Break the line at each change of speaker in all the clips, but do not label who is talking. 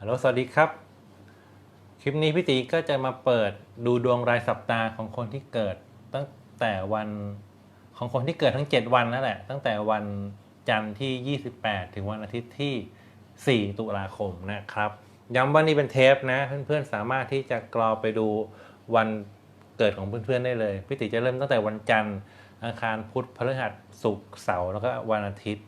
ฮัลโหลสวัสดีครับ คลิปนี้พี่ตีก็จะมาเปิดดูดวงรายสัปดาห์ของคนที่เกิด ตั้งแต่วันของคนที่เกิดทั้ง 7 วันนั่นแหละ ตั้งแต่วันจันทร์ที่ 28 ถึงวันอาทิตย์ที่ 4 ตุลาคมนะครับ ย้ำว่านี่เป็นเทปนะ เพื่อนๆสามารถที่จะกรอไปดูวันเกิดของเพื่อนๆได้เลยพี่ติจะเริ่มตั้งแต่วันจันทร์อังคารพุธพฤหัสศุกร์เสาร์แล้วก็วันอาทิตย์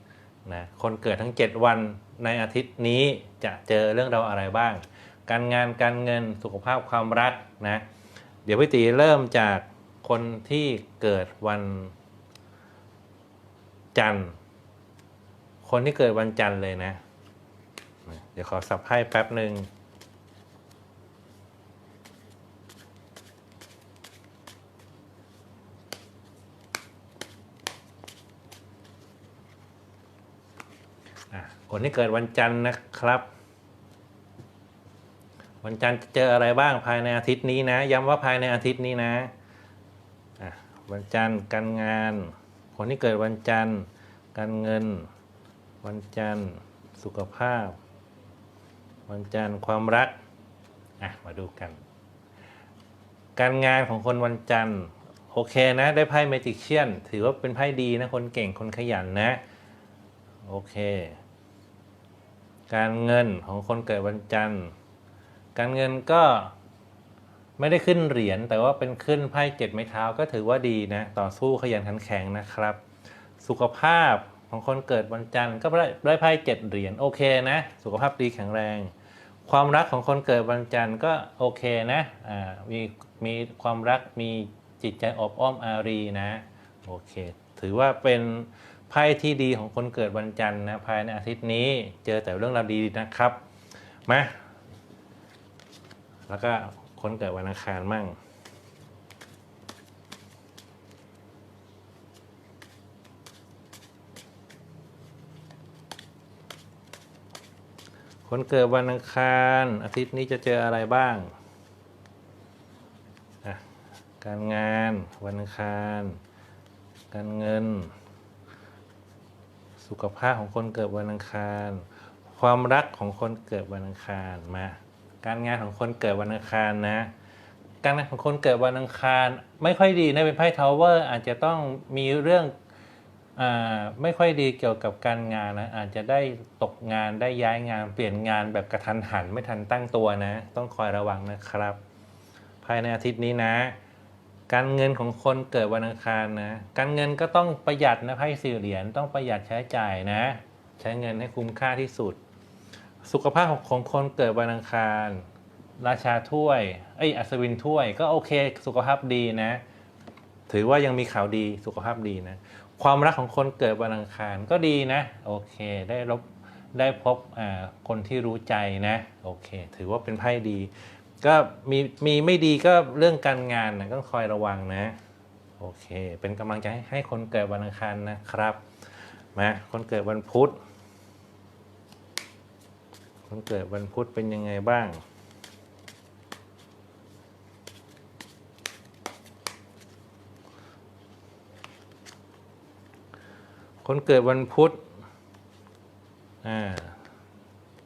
นะคนเกิดทั้ง 7 วันในอาทิตย์นี้จะเจอเรื่องราวอะไรบ้าง การงานการเงินสุขภาพความรักนะเดี๋ยวพี่ตีเริ่มจากคนที่เกิดวันจันทร์คนที่เกิดวันจันทร์เลยนะ เดี๋ยวขอสับให้แป๊บหนึ่ง อะ คนที่เกิดวันจันทร์นะครับ วันจันทร์จะเจออะไรบ้างภายในอาทิตย์นี้นะ ย้ำว่าภายในอาทิตย์นี้นะวันจันทร์การงาน คนที่เกิดวันจันทร์การเงิน วันจันทร์สุขภาพ วันจันทร์ความรักอะมาดูกัน การงานของคนวันจันทร์โอเคนะ ได้ไพ่เมจิกเชียน ถือว่าเป็นไพ่ดีนะ คนเก่งคนขยันนะ โอเค การเงินของคนเกิดวันจันทร์ การเงินก็ไม่ได้ขึ้นเหรียญแต่ว่าเป็นขึ้นไพ่เจ็ดไม้เท้าก็ถือว่าดีนะ ต่อสู้ขยันขันแข็งนะครับ สุขภาพของคนเกิดวันจันทร์ก็ได้ได้ไพ่เจ็ดเหรียญโอเคนะ สุขภาพดีแข็งแรง ความรักของคนเกิดวันจันทร์ก็โอเคนะอ่ามีมีความรักมีจิตใจอบอ้อมอารีนะโอเค ถือว่าเป็น ไพ่ที่ดีของคนเกิดวันจันทร์นะภายในอาทิตย์นี้เจอแต่เรื่องราวดีๆนะครับมาแล้วก็คนเกิดวันอังคารมั่งคนเกิดวันอังคาร อาทิตย์นี้จะเจออะไรบ้าง การงาน วันอังคาร การเงิน สุขภาพของคนเกิดวันอังคาร ความรักของคนเกิดวันอังคารมา การงานของคนเกิดวันอังคารนะ การงานของคนเกิดวันอังคาร ไม่ค่อยดีนะเป็นไพ่ทาวเวอร์อาจจะต้องมีเรื่องอาไม่ค่อยดีเกี่ยวกับการงานนะอาจจะได้ตกงานได้ย้ายงานเปลี่ยนงานแบบกระทันหันไม่ทันตั้งตัวนะ ต้องคอยระวังนะครับ ภายในอาทิตย์นี้นะ การเงินของคนเกิดวันอังคารนะ การเงินก็ต้องประหยัดนะไพ่สี่เหรียญต้องประหยัดใช้จ่ายนะ ใช้เงินให้คุ้มค่าที่สุด สุขภาพของคนเกิดวันอังคาร ราชาถ้วยเอ้อัศวินถ้วยก็โอเคสุขภาพดีนะ ถือว่ายังมีข่าวดีสุขภาพดีนะ ความรักของคนเกิดวันอังคารก็ดีนะ โอเคได้รบได้พบอ่าคนที่รู้ใจนะ โอเค ถือว่าเป็นไพ่ดี ก็มีมีไม่ดีก็เรื่องการงานนะต้องคอยระวังนะ โอเค เป็นกำลังใจให้ให้คนเกิดวันอังคารนะครับมาคนเกิดวันพุธคนเกิดวันพุธเป็นยังไงบ้างคนเกิดวันพุธอ่า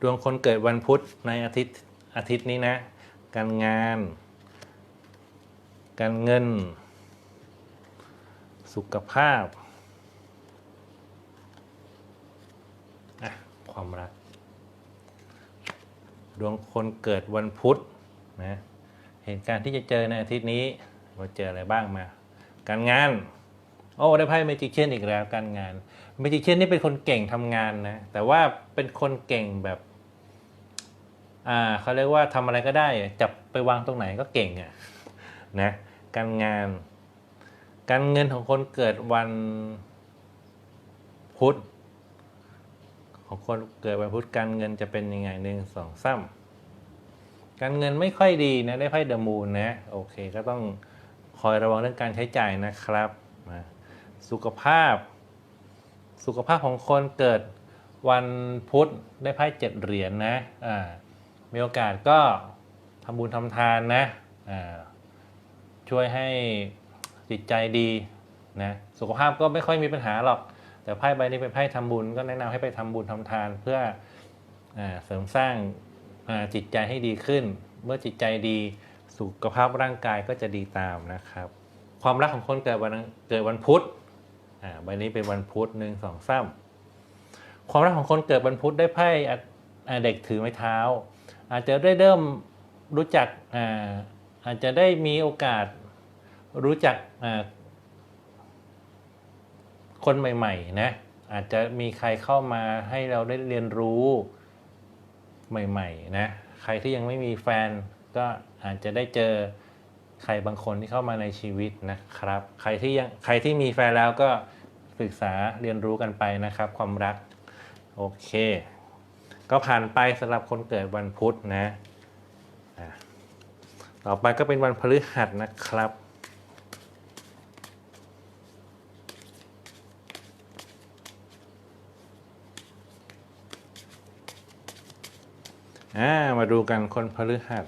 ดวงคนเกิดวันพุธในอาทิตย์อาทิตย์นี้นะ การงาน การเงิน สุขภาพอะความรัก ดวงคนเกิดวันพุธนะเหตุการณ์ที่จะเจอในอาทิตย์นี้ว่าเจออะไรบ้างมา การงาน โอ้ได้ไพ่เมจิเชียนอีกแล้วการงานเมจิเชียนนี่เป็นคนเก่งทำงานนะแต่ว่าเป็นคนเก่งแบบ อ่าเขาเรียกว่าทำอะไรก็ได้ จับไปวางตรงไหนก็เก่งอะนะการงาน การเงินของคนเกิดวันพุธของคนเกิดวันพุธการเงินจะเป็นยังไงหนึ่งสองสามการเงินไม่ค่อยดีนะได้ไพ่เดอะมูนนะโอเคก็ต้องคอยระวังเรื่องการใช้จ่ายนะครับสุขภาพ สุขภาพของคนเกิดวันพุธได้ไพ่เจ็ดเหรียญนะอ่า มีโอกาสก็ทำบุญทำทานนะช่วยให้จิตใจดีนะสุขภาพก็ไม่ค่อยมีปัญหาหรอก แต่ไพ่ใบนี้เป็นไพ่ทำบุญก็แนะนำให้ไปทำบุญทำทานเพื่ออเสริมสร้างจิตใจให้ดีขึ้น เมื่อจิตใจดีสุขภาพร่างกายก็จะดีตามนะครับ ความรักของคนเกิดวันเกิดวันพุธใบนี้เป็นวันพุธหนึ่งสองสามความรักของคนเกิดวันพุธได้ไพ่เด็กถือไม้เท้า อาจจะได้เริ่มรู้จักอาอาจจะได้มีโอกาสรู้จักคนใหม่ๆนะอาจจะมีใครเข้ามาให้เราได้เรียนรู้ใหม่ๆนะใครที่ยังไม่มีแฟนก็อาจจะได้เจอใครบางคนที่เข้ามาในชีวิตนะครับ ใครที่ยังใครที่มีแฟนแล้วก็ศึกษาเรียนรู้กันไปนะครับ ความรัก โอเค ก็ผ่านไปสำหรับคนเกิดวันพุธนะต่อไปก็เป็นวันพฤหัสนะครับอ่ามาดูกันคนพฤหัส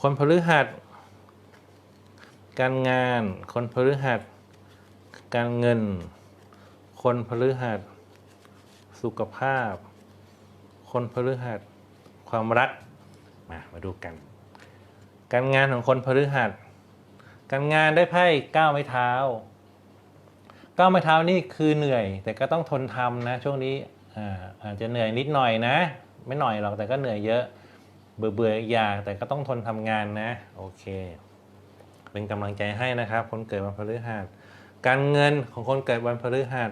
คนพฤหัส การงาน คนพฤหัส การเงิน คนพฤหัส สุขภาพ คนพฤหัส ความรัก มามาดูกัน การงานของคนพฤหัส การงานได้ไพ่ก้าวไม้เท้าก้าวไม้เท้านี่คือเหนื่อย แต่ก็ต้องทนทำนะ ช่วงนี้อาอาจจะเหนื่อยนิดหน่อยนะ ไม่หน่อยหรอกแต่ก็เหนื่อยเยอะ เบื่อเบื่ออยางแต่ก็ต้องทนทำงานนะ โอเค เป็นกำลังใจให้นะครับ คนเกิดวันพฤหัส การเงินของคนเกิดวันพฤหัส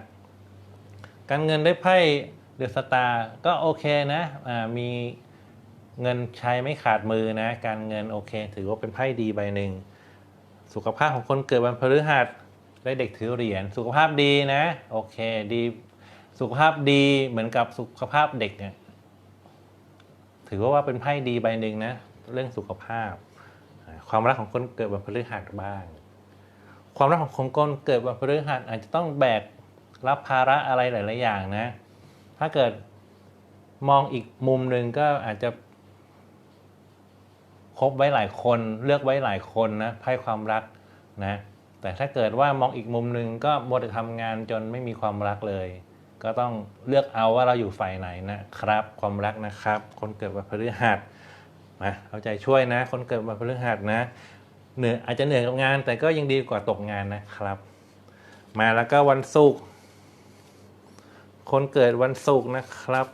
การเงินได้ไพ่เดือสตาร์ก็โอเคนะมีเงินใช้ไม่ขาดมือนะ การเงินโอเค ถือว่าเป็นไพ่ดีใบหนึ่ง สุขภาพของคนเกิดวันพฤหัสได้เด็กถือเหรียญสุขภาพดีนะโอเคดีสุขภาพดีเหมือนกับสุขภาพเด็กเนี่ยถือว่าว่าเป็นไพ่ดีใบหนึ่งนะ เรื่องสุขภาพ ความรักของคนเกิดวันพฤหัสบ้าง ความรักของคนคนเกิดวันพฤหัสอาจจะต้องแบก รับภาระอะไรหลาย ๆ อย่างนะ ถ้าเกิดมองอีกมุมหนึ่งก็อาจจะคบไว้หลายคนเลือกไว้หลายคนนะไพ่ความรักนะแต่ถ้าเกิดว่ามองอีกมุมหนึ่งก็มัวแต่ทำงานจนไม่มีความรักเลย ก็ต้องเลือกเอาว่าเราอยู่ฝ่ายไหนนะครับ ความรักนะครับ คนเกิดวันพฤหัสมาเอาใจช่วยนะ คนเกิดวันพฤหัสนะเหนื่อยอาจจะเหนื่อยกับงาน แต่ก็ยังดีกว่าตกงานนะครับ มาแล้วก็วันศุกร์ คนเกิดวันศุกร์นะครับ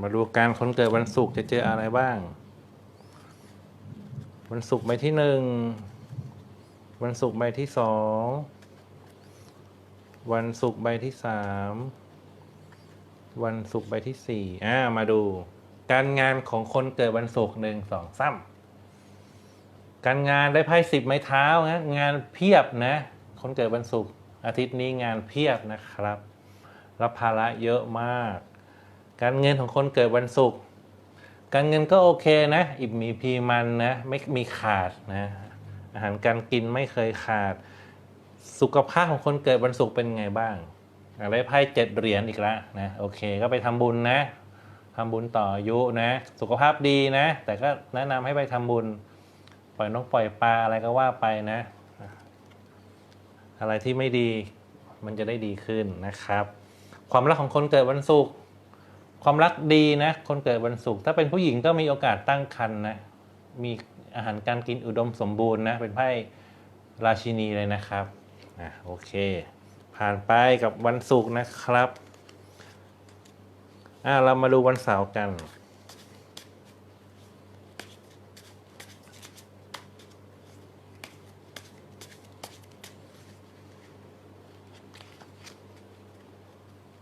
มาดูการคนเกิดวันศุกร์จะเจออะไรบ้าง วันศุกร์ใบที่หนึ่ง วันศุกร์ใบที่สอง วันศุกร์ใบที่สาม วันศุกร์ใบที่สี่อ่า มาดู การงานของคนเกิดวันศุกร์หนึ่งสองสามการงานได้ไพ่สิบไม้เท้านะงานเพียบนะ คนเกิดวันศุกร์อาทิตย์นี้งานเพียบนะครับ รับภาระเยอะมาก การเงินของคนเกิดวันศุกร์การเงินก็โอเคนะ อิ่มมีพีมันนะ ไม่มีขาดนะ อาหารการกินไม่เคยขาด สุขภาพของคนเกิดวันศุกร์เป็นไงบ้างอะไรไพ่เจ็ดเหรียญอีกแล้วนะ โอเค ก็ไปทำบุญนะ ทำบุญต่ออายุนะ สุขภาพดีนะ แต่ก็แนะนำให้ไปทำบุญ ปล่อยนกปล่อยปลาอะไรก็ว่าไปนะ อะไรที่ไม่ดีมันจะได้ดีขึ้นนะครับ ความรักของคนเกิดวันศุกร์ความรักดีนะ คนเกิดวันศุกร์ถ้าเป็นผู้หญิงก็มีโอกาสตั้งครรภ์นะ มีอาหารการกินอุดมสมบูรณ์นะ เป็นไพ่ราชินีเลยนะครับอะโอเค ผ่านไปกับวันศุกร์นะครับ อะเรามาดูวันเสาร์กัน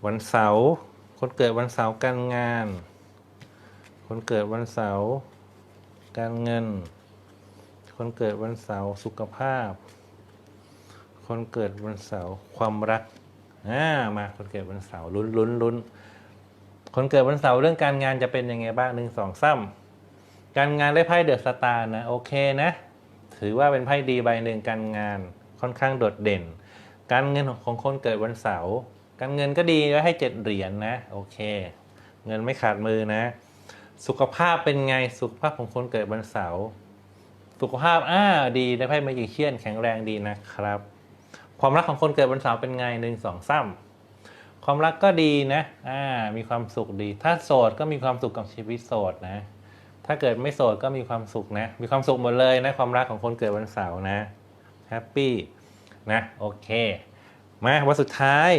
วันเสาร์คนเกิดวันเสาร์การงาน คนเกิดวันเสาร์การเงิน คนเกิดวันเสาร์สุขภาพ คนเกิดวันเสาร์ความรักอ่ามาคนเกิดวันเสาร์ลุ้นลุ้นลุ้น คนเกิดวันเสาร์เรื่องการงานจะเป็นยังไงบ้างหนึ่งสองซ้ำการงานได้ไพ่เดอะสตาร์นะโอเคนะ ถือว่าเป็นไพ่ดีใบหนึ่งการงานค่อนข้างโดดเด่น การเงินของคนเกิดวันเสาร์การเงินก็ดีไว้ให้เจ็ดเหรียญนนะโอเค เงินไม่ขาดมือนะ สุขภาพเป็นไงสุขภาพของคนเกิดวันเสาร์สุขภาพอ่าดีได้ไพ่มาจิเชียนแข็งแรงดีนะครับ ความรักของคนเกิดวันเสาร์เป็นไงหนึ่งสองสาม ความรักก็ดีนะ อ่า มีความสุขดี ถ้าโสดก็มีความสุขกับชีวิตโสดนะ ถ้าเกิดไม่โสดก็มีความสุขนะ มีความสุขหมดเลยนะ ความรักของคนเกิดวันเสาร์นะแฮปปี้นะ โอเค มาวันสุดท้าย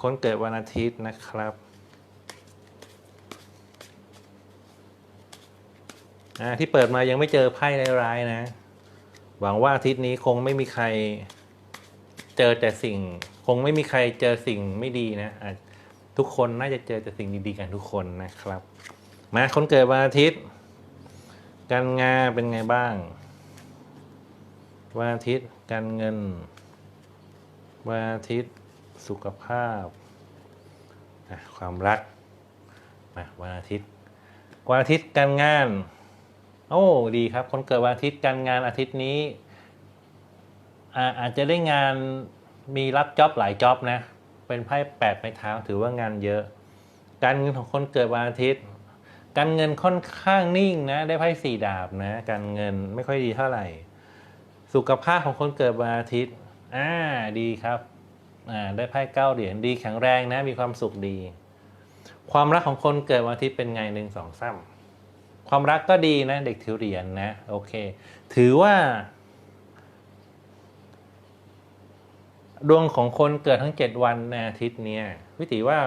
คนเกิดวันอาทิตย์นะครับอ่าที่เปิดมายังไม่เจอไพ่ร้ายๆนะ หวังว่าอาทิตย์นี้คงไม่มีใครเจอแต่สิ่ง งไม่มีใครเจอสิ่งไม่ดีนะทุกคนน่าจะเจอแต่สิ่งดีๆกันทุกคนนะครับ มาคนเกิดวันอาทิตย์ การงานเป็นไงบ้างวันอาทิตย์ การเงินวันอาทิตย์ สุขภาพอะความรักมาวันอาทิตย์วันอาทิตย์การงาน โอ้ดีครับ คนเกิดวันอาทิตย์การงานอาทิตย์นี้อาจจะได้งาน มีรับจ็อบหลายจ็อบนะ เป็นไพ่แปดไม้เท้าถือว่างานเยอะ การเงินของคนเกิดวันอาทิตย์ การเงินค่อนข้างนิ่งนะ ได้ไพ่สี่ดาบนะ การเงินไม่ค่อยดีเท่าไหร่ สุขภาพของคนเกิดวันอาทิตย์ อ่าดีครับอ่าได้ไพ่เก้าเหรียญดีแข็งแรงนะ มีความสุขดี ความรักของคนเกิดวันอาทิตย์เป็นไงหนึ่งสองสามความรักก็ดีนะ เด็กถือเหรียญนะโอเค ถือว่า ดวงของคนเกิดทั้งเจ็ดวันในอาทิตย์เนี้ยวิติว่า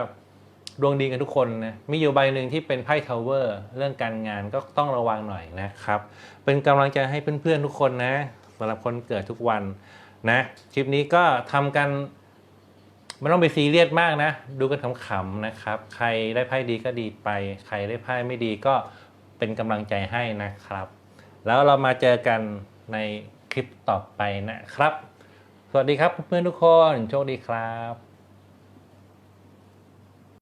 ดวงดีกันทุกคนนะมีอยู่ใบหนึ่งที่เป็นไพ่ทาวเวอร์เรื่องการงานก็ต้องระวังหน่อยนะครับ เป็นกำลังใจให้เพื่อนๆทุกคนนะสำหรับคนเกิดทุกวันนะคลิปนี้ก็ทำกันไม่ต้องไปซีเรียสมากนะ ดูกันขำๆนะครับ ใครได้ไพ่ดีก็ดีไป ใครได้ไพ่ไม่ดีก็เป็นกำลังใจให้นะครับ แล้วเรามาเจอกันในคลิปต่อไปนะครับ สวัสดีครับเพื่อนๆทุกคน โชคดีครับ